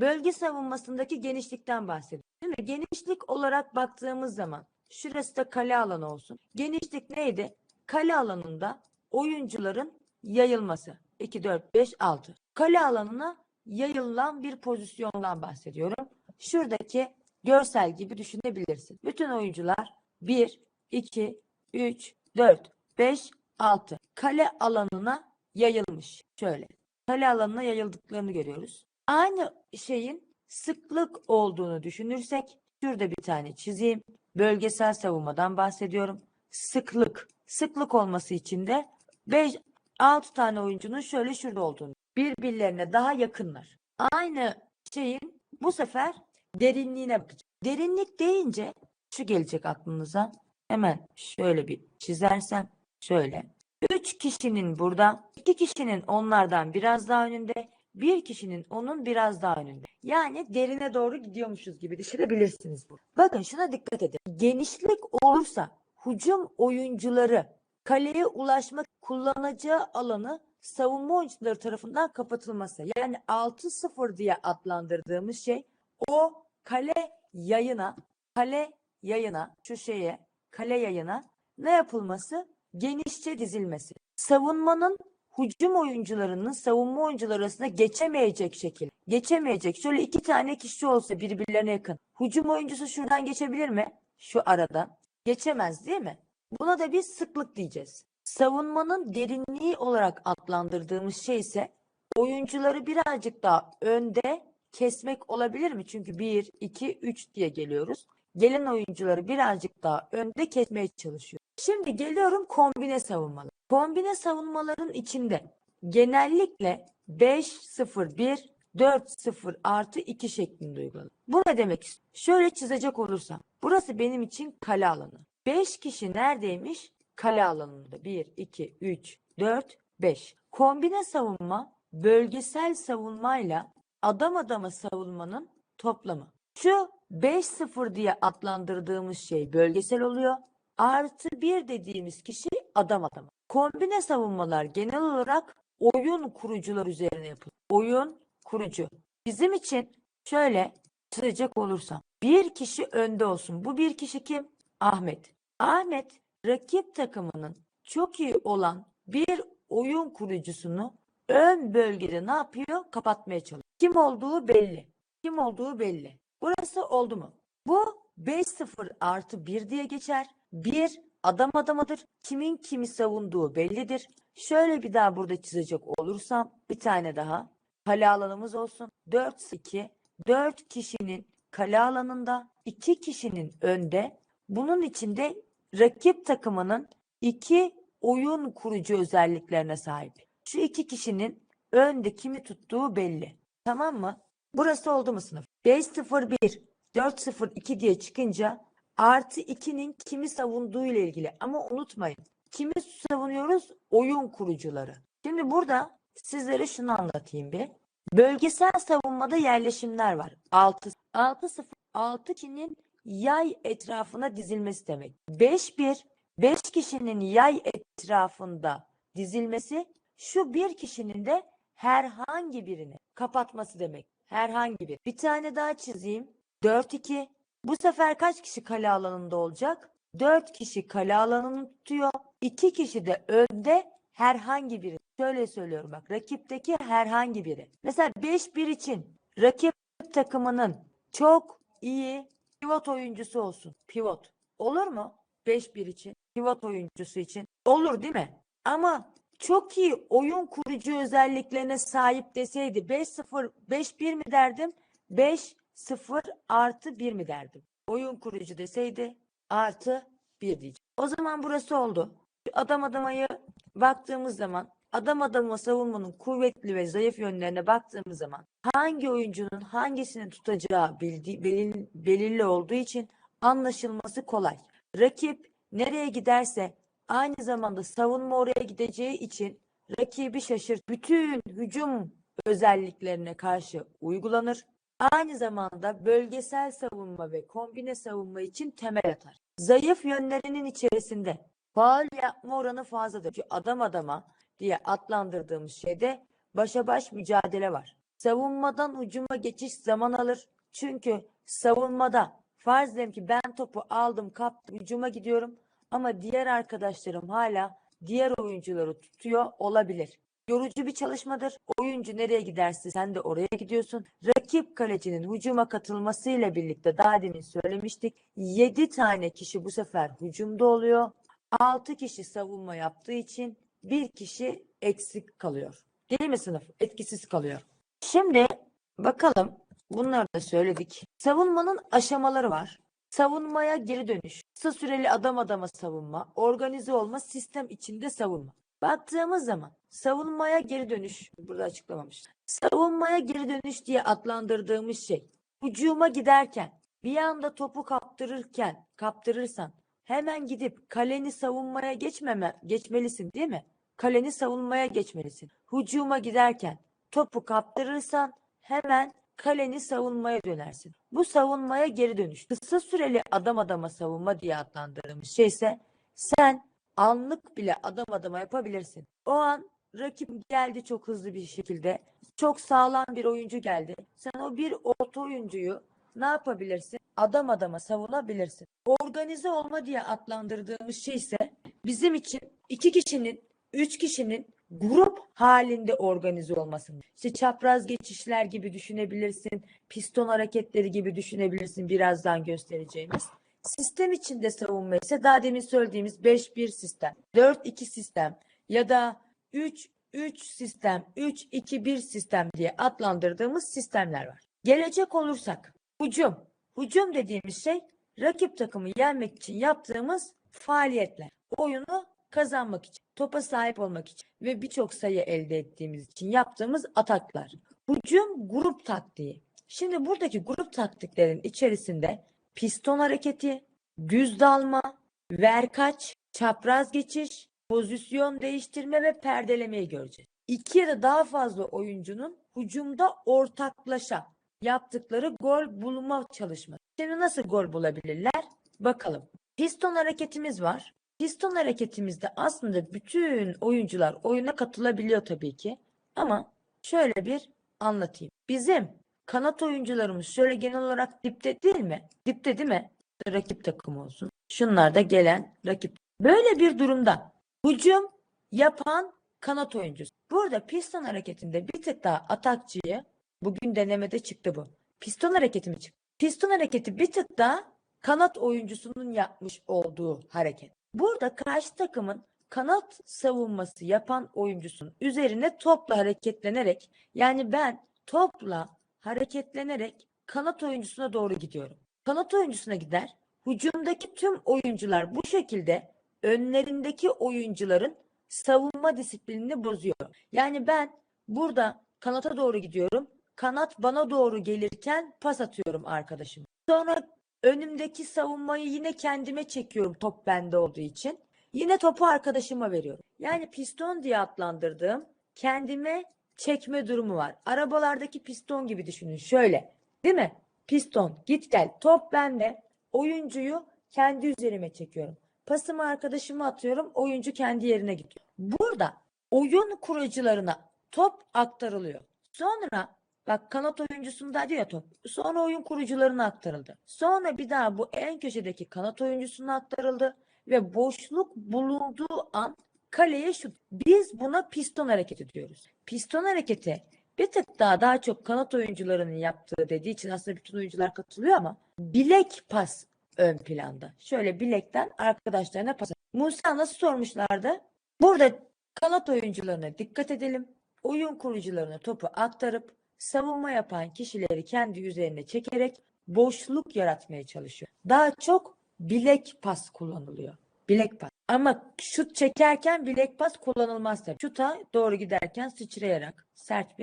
Bölge savunmasındaki genişlikten bahsediyor. Değil mi? Genişlik olarak baktığımız zaman şurası da kale alanı olsun. Genişlik neydi? Kale alanında oyuncuların yayılması. 2, 4, 5, 6. Kale alanına yayılan bir pozisyondan bahsediyorum. Şuradaki görsel gibi düşünebilirsin. Bütün oyuncular 1, 2, 3, 4, 5, 6. Kale alanına yayılmış. Şöyle. Kale alanına yayıldıklarını görüyoruz. Aynı şeyin sıklık olduğunu düşünürsek şurada bir tane çizeyim. Bölgesel savunmadan bahsediyorum. Sıklık. Sıklık olması için de 5 6 tane oyuncunun şöyle şurada olduğunu. Birbirlerine daha yakınlar. Aynı şeyin bu sefer derinliğine bakacağız. Derinlik deyince şu gelecek aklınıza. Hemen şöyle bir çizersem şöyle. 3 kişinin burada, 2 kişinin onlardan biraz daha önünde, bir kişinin onun biraz daha önünde. Yani derine doğru gidiyormuşuz gibi düşünebilirsiniz bu. Bakın şuna dikkat edin. Genişlik olursa hücum oyuncuları kaleye ulaşmak kullanacağı alanı savunma oyuncuları tarafından kapatılması. Yani 6-0 diye adlandırdığımız şey o kale yayına, kale yayına, şu şeye, kale yayına ne yapılması? Genişçe dizilmesi. Savunmanın hücum oyuncularının savunma oyuncuları arasında geçemeyecek şekilde. Geçemeyecek. Şöyle iki tane kişi olsa birbirlerine yakın. Hücum oyuncusu şuradan geçebilir mi? Şu aradan. Geçemez değil mi? Buna da biz sıklık diyeceğiz. Savunmanın derinliği olarak adlandırdığımız şey ise oyuncuları birazcık daha önde kesmek olabilir mi? Çünkü 1, 2, 3 diye geliyoruz. Gelen oyuncuları birazcık daha önde kesmeye çalışıyor. Şimdi geliyorum kombine savunmalar. Kombine savunmaların içinde genellikle 5-0-1, 4-0 artı 2 şeklinde uygulanır. Bu ne demek? Şöyle çizecek olursam. Burası benim için kale alanı. 5 kişi neredeymiş? Kale alanında. 1, 2, 3, 4, 5. Kombine savunma bölgesel savunmayla adam adama savunmanın toplamı. Şu 5-0 diye adlandırdığımız şey bölgesel oluyor. Artı 1 dediğimiz kişi adam adama. Kombine savunmalar genel olarak oyun kurucular üzerine yapılır. Oyun kurucu. Bizim için şöyle çizecek olursam bir kişi önde olsun. Bu bir kişi kim? Ahmet. Ahmet rakip takımının çok iyi olan bir oyun kurucusunu ön bölgede ne yapıyor? Kapatmaya çalışıyor. Kim olduğu belli. Kim olduğu belli. Burası oldu mu? Bu 5-0 artı 1 diye geçer. 1 adam adamadır. Kimin kimi savunduğu bellidir. Şöyle bir daha burada çizecek olursam bir tane daha. Kale alanımız olsun. 4-2. 4 kişinin kale alanında 2 kişinin önde. Bunun içinde rakip takımının iki oyun kurucu özelliklerine sahip. Şu iki kişinin önde kimi tuttuğu belli. Tamam mı? Burası oldu mu sınıf? 5-0-1, 4-0-2 diye çıkınca artı 2'nin kimi savunduğu ile ilgili. Ama unutmayın. Kimi savunuyoruz? Oyun kurucuları. Şimdi burada sizlere şunu anlatayım bir. Bölgesel savunmada yerleşimler var. 6 6-0 6 kişinin yay etrafına dizilmesi demek. 5-1 5 kişinin yay etrafında dizilmesi şu bir kişinin de herhangi birini kapatması demek. Herhangi bir. Bir tane daha çizeyim. 4-2. Bu sefer kaç kişi kale alanında olacak? 4 kişi kale alanını tutuyor. 2 kişi de önde herhangi biri. Şöyle söylüyorum bak rakipteki herhangi biri. Mesela 5-1 için rakip takımının çok iyi pivot oyuncusu olsun. Pivot. Olur mu? 5-1 için. Pivot oyuncusu için. Olur değil mi? Ama çok iyi oyun kurucu özelliklerine sahip deseydi 5-0 5-1 mi derdim? 5-0 artı 1 mi derdim? Oyun kurucu deseydi artı 1 diyeceğim. O zaman burası oldu. Adam adamayı baktığımız zaman adam adama savunmanın kuvvetli ve zayıf yönlerine baktığımız zaman hangi oyuncunun hangisini tutacağı bildi, belirli, belirli olduğu için anlaşılması kolay. Rakip nereye giderse aynı zamanda savunma oraya gideceği için rakibi şaşırt. Bütün hücum özelliklerine karşı uygulanır. Aynı zamanda bölgesel savunma ve kombine savunma için temel atar. Zayıf yönlerinin içerisinde faal yapma oranı fazladır. Çünkü adam adama diye adlandırdığımız şeyde başa baş mücadele var. savunmadan hücuma geçiş zaman alır. Çünkü savunmada farz edelim ki ben topu aldım, kaptım, hücuma gidiyorum ama diğer arkadaşlarım hala diğer oyuncuları tutuyor olabilir. Yorucu bir çalışmadır. Oyuncu nereye giderse sen de oraya gidiyorsun. Rakip kalecinin hücuma katılmasıyla birlikte daha demin söylemiştik. 7 tane kişi bu sefer hücumda oluyor. 6 kişi savunma yaptığı için bir kişi eksik kalıyor. Değil mi sınıf? Etkisiz kalıyor. Şimdi bakalım bunları da söyledik. Savunmanın aşamaları var. Savunmaya geri dönüş, kısa süreli adam adama savunma, organize olma, sistem içinde savunma. Baktığımız zaman savunmaya geri dönüş, burada açıklamamış. Savunmaya geri dönüş diye adlandırdığımız şey, hücuma giderken, bir anda topu kaptırırken, kaptırırsan hemen gidip kaleni savunmaya geçmeme, geçmelisin değil mi? Kaleni savunmaya geçmelisin. Hücuma giderken topu kaptırırsan hemen kaleni savunmaya dönersin. Bu savunmaya geri dönüş. Kısa süreli adam adama savunma diye adlandırdığımız şey ise sen anlık bile adam adama yapabilirsin. O an rakip geldi çok hızlı bir şekilde. Çok sağlam bir oyuncu geldi. Sen o bir orta oyuncuyu ne yapabilirsin? Adam adama savunabilirsin. Organize olma diye adlandırdığımız şey ise bizim için iki kişinin, üç kişinin grup halinde organize olmasını. İşte çapraz geçişler gibi düşünebilirsin. Piston hareketleri gibi düşünebilirsin birazdan göstereceğimiz. Sistem içinde savunma ise daha demin söylediğimiz 5-1 sistem, 4-2 sistem ya da 3-3 sistem, 3-2-1 sistem diye adlandırdığımız sistemler var. Gelecek olursak hücum. Hücum dediğimiz şey rakip takımı yenmek için yaptığımız faaliyetler. Oyunu kazanmak için, topa sahip olmak için ve birçok sayı elde ettiğimiz için yaptığımız ataklar. Hücum grup taktiği. Şimdi buradaki grup taktiklerin içerisinde piston hareketi, düz dalma, verkaç, çapraz geçiş, pozisyon değiştirme ve perdelemeyi göreceğiz. İki ya da daha fazla oyuncunun hücumda ortaklaşa yaptıkları gol bulma çalışması. Şimdi nasıl gol bulabilirler? Bakalım. Piston hareketimiz var. Piston hareketimizde aslında bütün oyuncular oyuna katılabiliyor tabii ki. Ama şöyle bir anlatayım. Bizim kanat oyuncularımız şöyle genel olarak dipte değil mi? Dipte değil mi? Rakip takım olsun. Şunlar da gelen rakip. Böyle bir durumda hücum yapan kanat oyuncusu. Burada piston hareketinde bir tık daha atakçıyı bugün denemede çıktı bu. Piston hareketi mi çıktı? Piston hareketi bir tık daha kanat oyuncusunun yapmış olduğu hareket. Burada karşı takımın kanat savunması yapan oyuncusunun üzerine topla hareketlenerek yani ben topla hareketlenerek kanat oyuncusuna doğru gidiyorum. Kanat oyuncusuna gider. Hücumdaki tüm oyuncular bu şekilde önlerindeki oyuncuların savunma disiplinini bozuyor. Yani ben burada kanata doğru gidiyorum. Kanat bana doğru gelirken pas atıyorum arkadaşım. Sonra önümdeki savunmayı yine kendime çekiyorum top bende olduğu için. Yine topu arkadaşıma veriyorum. Yani piston diye adlandırdığım kendime çekme durumu var. Arabalardaki piston gibi düşünün. Şöyle değil mi? Piston git gel top bende. Oyuncuyu kendi üzerime çekiyorum. Pasımı arkadaşıma atıyorum. Oyuncu kendi yerine gidiyor. Burada oyun kurucularına top aktarılıyor. Sonra Bak kanat oyuncusunda diyor top. Sonra oyun kurucularına aktarıldı. Sonra bir daha bu en köşedeki kanat oyuncusuna aktarıldı ve boşluk bulunduğu an kaleye şut. Biz buna piston hareketi diyoruz. Piston hareketi bir tık daha daha çok kanat oyuncularının yaptığı dediği için aslında bütün oyuncular katılıyor ama bilek pas ön planda. Şöyle bilekten arkadaşlarına pas. Musa nasıl sormuşlardı? Burada kanat oyuncularına dikkat edelim. Oyun kurucularına topu aktarıp savunma yapan kişileri kendi üzerine çekerek boşluk yaratmaya çalışıyor. Daha çok bilek pas kullanılıyor. Bilek pas. Ama şut çekerken bilek pas kullanılmaz tabii. Şuta doğru giderken sıçrayarak sert bir